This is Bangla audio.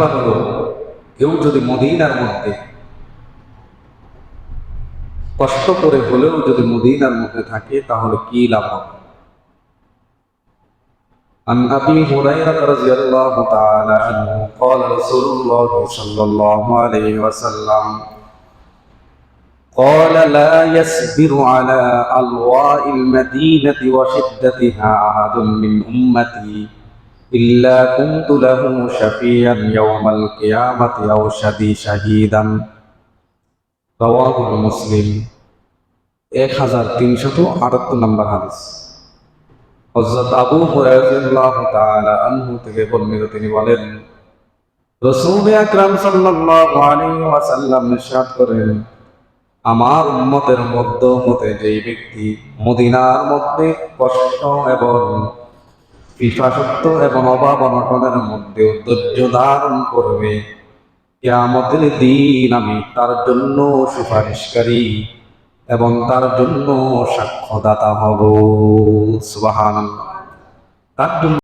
নাম্বার হলো কেউ যদি মদিনার মধ্যে কষ্ট করে হলেও যদি মদিনার মধ্যে থাকে তাহলে কি লাভ হবে عن ابي هريره رضي الله تعالى عنه قال رسول الله صلى الله عليه وسلم قال لا يصبر على الواء المدينه وشدتها احد من امتي الا كنت له شفيعا يوم القيامه او شدي شهيدا رواه مسلم এক হাজার তিনশত আটাত্তর নম্বর হাদিস হযরত আবু হুরায়রা তাআলা আনহু থেকে বর্ণিত তিনি বলেন রাসূল আকরাম সাল্লাল্লাহু আলাইহি ওয়াসাল্লাম ইরশাদ করেন আমার উম্মতের মধ্য হতে যেই ব্যক্তি মদিনার মধ্যে কষ্ট এবং পিপাসত্ব এবং অভাব অনটনের মধ্যে ধৈর্য ধারণ করবে। কেয়ামতের দিন আমি তার জন্য সুপারিশকারী এবং তার জন্য সাক্ষ্যদাতা হব। সুবাহান তার জন্য